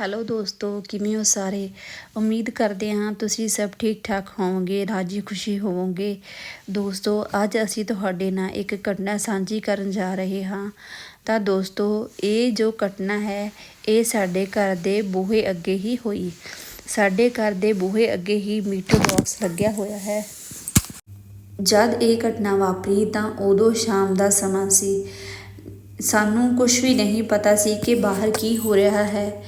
Hello ਦੋਸਤੋ, ਕਿਵੇਂ ਹੋ ਸਾਰੇ? ਉਮੀਦ ਕਰਦੇ ਹਾਂ ਤੁਸੀਂ ਸਭ ਠੀਕ ਠਾਕ ਹੋਵੋਗੇ ਰਾਜੀ ਖੁਸ਼ੀ ਹੋਵੋਗੇ। ਦੋਸਤੋ, ਅੱਜ ਅਸੀਂ ਤੁਹਾਡੇ ਨਾਲ ਇੱਕ ਘਟਨਾ ਸਾਂਝੀ ਕਰਨ ਜਾ ਰਹੇ ਹਾਂ। ਤਾਂ ਦੋਸਤੋ, ਇਹ ਜੋ ਘਟਨਾ ਹੈ, ਇਹ ਸਾਡੇ ਘਰ ਦੇ ਬੂਹੇ ਅੱਗੇ ਹੀ ਹੋਈ। ਸਾਡੇ ਘਰ ਦੇ ਬੂਹੇ ਅੱਗੇ ਹੀ ਮੀਟਰ ਬਾਕਸ ਲੱਗਿਆ ਹੋਇਆ ਹੈ। ਜਦ ਇਹ ਘਟਨਾ ਵਾਪਰੀ ਤਾਂ ਉਦੋਂ ਸ਼ਾਮ ਦਾ ਸਮਾਂ ਸੀ। ਸਾਨੂੰ ਕੁਝ ਵੀ ਨਹੀਂ ਪਤਾ ਸੀ ਕਿ ਬਾਹਰ ਕੀ ਹੋ ਰਿਹਾ ਹੈ।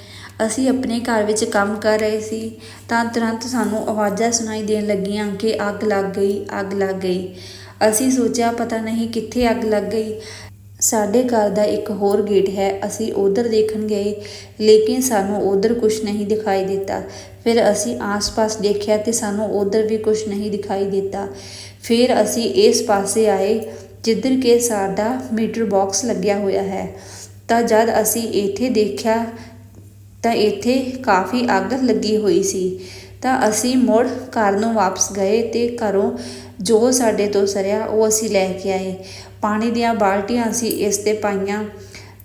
ਅਸੀਂ ਆਪਣੇ ਘਰ ਵਿੱਚ ਕੰਮ ਕਰ ਰਹੇ ਸੀ, ਤਾਂ ਤੁਰੰਤ ਸਾਨੂੰ ਆਵਾਜ਼ਾਂ ਸੁਣਾਈ ਦੇਣ ਲੱਗੀਆਂ ਕਿ ਅੱਗ ਲੱਗ ਗਈ, ਅੱਗ ਲੱਗ ਗਈ। ਅਸੀਂ ਸੋਚਿਆ ਪਤਾ ਨਹੀਂ ਕਿੱਥੇ ਅੱਗ ਲੱਗ ਗਈ। ਸਾਡੇ ਘਰ ਦਾ ਇੱਕ ਹੋਰ ਗੇਟ ਹੈ, ਅਸੀਂ ਉਧਰ ਦੇਖਣ ਗਏ, ਲੇਕਿਨ ਸਾਨੂੰ ਉਧਰ ਕੁਝ ਨਹੀਂ ਦਿਖਾਈ ਦਿੱਤਾ। ਫਿਰ ਅਸੀਂ ਆਸ-ਪਾਸ ਦੇਖਿਆ ਤੇ ਸਾਨੂੰ ਉਧਰ ਵੀ ਕੁਝ ਨਹੀਂ ਦਿਖਾਈ ਦਿੱਤਾ। ਫਿਰ ਅਸੀਂ ਇਸ ਪਾਸੇ ਆਏ, ਜਿੱਧਰ ਕਿ ਸਾਡਾ ਮੀਟਰ ਬਾਕਸ ਲੱਗਿਆ ਹੋਇਆ ਹੈ। ਤਾਂ ਜਦ ਅਸੀਂ ਇੱਥੇ ਦੇਖਿਆ ਤਾਂ ਇੱਥੇ ਕਾਫੀ ਅੱਗ ਲੱਗੀ ਹੋਈ ਸੀ। ਤਾਂ ਅਸੀਂ ਮੁੜ ਘਰ ਨੂੰ ਵਾਪਸ ਗਏ ਤੇ ਘਰੋਂ ਜੋ ਸਾਡੇ ਤੋਂ ਸਰਿਆ ਉਹ ਅਸੀਂ ਲੈ ਕੇ ਆਏ। ਪਾਣੀ ਦੀਆਂ ਬਾਲਟੀਆਂ ਅਸੀਂ ਇਸ ਤੇ ਪਾਈਆਂ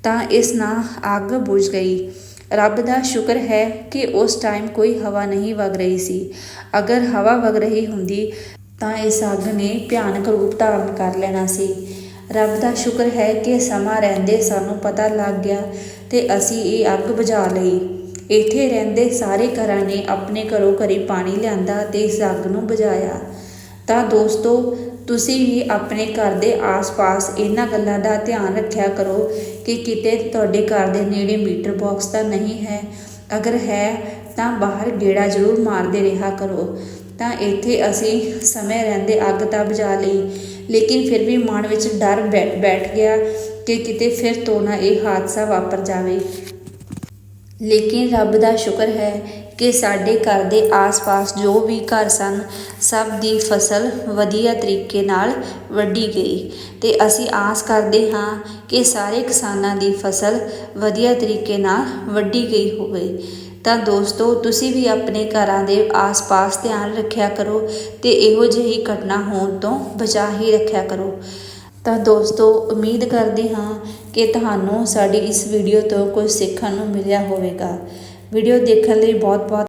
ਤਾਂ ਇਸ ਨਾਲ ਅੱਗ ਬੁਝ ਗਈ। ਰੱਬ ਦਾ ਸ਼ੁਕਰ ਹੈ ਕਿ ਉਸ ਟਾਈਮ ਕੋਈ ਹਵਾ ਨਹੀਂ ਵਗ ਰਹੀ ਸੀ। ਅਗਰ ਹਵਾ ਵਗ ਰਹੀ ਹੁੰਦੀ ਤਾਂ ਇਸ ਅੱਗ ਨੇ ਭਿਆਨਕ ਰੂਪ ਧਾਰਨ ਕਰ ਲੈਣਾ ਸੀ। ਰੱਬ ਦਾ ਸ਼ੁਕਰ ਹੈ ਕਿ ਸਮਾਂ ਰਹਿੰਦੇ ਸਾਨੂੰ ਪਤਾ ਲੱਗ ਗਿਆ ਤੇ ਅਸੀਂ ਇਹ ਅੱਗ ਬੁਝਾ ਲਈ। ਇੱਥੇ ਰਹਿੰਦੇ ਸਾਰੇ ਘਰਾਂ ਨੇ ਆਪਣੇ ਘਰੋਂ ਘਰੀ ਪਾਣੀ ਲਿਆਂਦਾ ਤੇ ਇਸ ਅੱਗ ਨੂੰ ਬੁਝਾਇਆ। ਤਾਂ ਦੋਸਤੋ, ਤੁਸੀਂ ਵੀ ਆਪਣੇ ਘਰ ਦੇ ਆਸ-ਪਾਸ ਇਹਨਾਂ ਗੱਲਾਂ ਦਾ ਧਿਆਨ ਰੱਖਿਆ ਕਰੋ ਕਿ ਕਿਤੇ ਤੁਹਾਡੇ ਘਰ ਦੇ ਨੇੜੇ ਮੀਟਰ ਬਾਕਸ ਤਾਂ ਨਹੀਂ ਹੈ। ਅਗਰ ਹੈ, ਤਾਂ ਬਾਹਰ ਗੇੜਾ ਜ਼ਰੂਰ ਮਾਰਦੇ ਰਿਹਾ ਕਰੋ। ਤਾਂ ਇੱਥੇ ਅਸੀਂ ਸਮੇਂ ਰਹਿੰਦੇ ਅੱਗ ਤਾਂ ਬੁਝਾ ਲਈ। ਲੇਕਿਨ ਫਿਰ ਵੀ ਮਨ ਵਿੱਚ ਡਰ ਬੈ, ਬੈਠ ਗਿਆ ਕਿ ਕਿਤੇ ਫਿਰ ਤੋਂ ਨਾ ਇਹ ਹਾਦਸਾ ਵਾਪਰ ਜਾਵੇ। ਲੇਕਿਨ ਰੱਬ ਦਾ ਸ਼ੁਕਰ ਹੈ ਕਿ ਸਾਡੇ ਘਰ ਦੇ ਆਸ-ਪਾਸ ਜੋ ਵੀ ਘਰ ਸਨ, ਸਭ ਦੀ ਫਸਲ ਵਧੀਆ ਤਰੀਕੇ ਨਾਲ ਵੱਢੀ ਗਈ। ਅਤੇ ਅਸੀਂ ਆਸ ਕਰਦੇ ਹਾਂ ਕਿ ਸਾਰੇ ਕਿਸਾਨਾਂ ਦੀ ਫਸਲ ਵਧੀਆ ਤਰੀਕੇ ਨਾਲ ਵੱਢੀ ਗਈ ਹੋਵੇ। ਤਾਂ ਦੋਸਤੋ, ਤੁਸੀਂ ਵੀ ਆਪਣੇ ਘਰਾਂ ਦੇ ਆਸ-ਪਾਸ ਧਿਆਨ ਰੱਖਿਆ ਕਰੋ ਤੇ ਇਹੋ ਜਿਹੀ ਘਟਨਾ ਹੋਣ ਤੋਂ ਬਚਾ ਹੀ ਰੱਖਿਆ ਕਰੋ। ਤਾਂ ਦੋਸਤੋ, ਉਮੀਦ ਕਰਦੇ ਹਾਂ ਕਿ ਤੁਹਾਨੂੰ ਸਾਡੀ ਇਸ ਵੀਡੀਓ ਤੋਂ ਕੁਝ ਸਿੱਖਣ ਨੂੰ ਮਿਲਿਆ ਹੋਵੇਗਾ। ਵੀਡੀਓ ਦੇਖਣ ਲਈ ਬਹੁਤ ਬਹੁਤ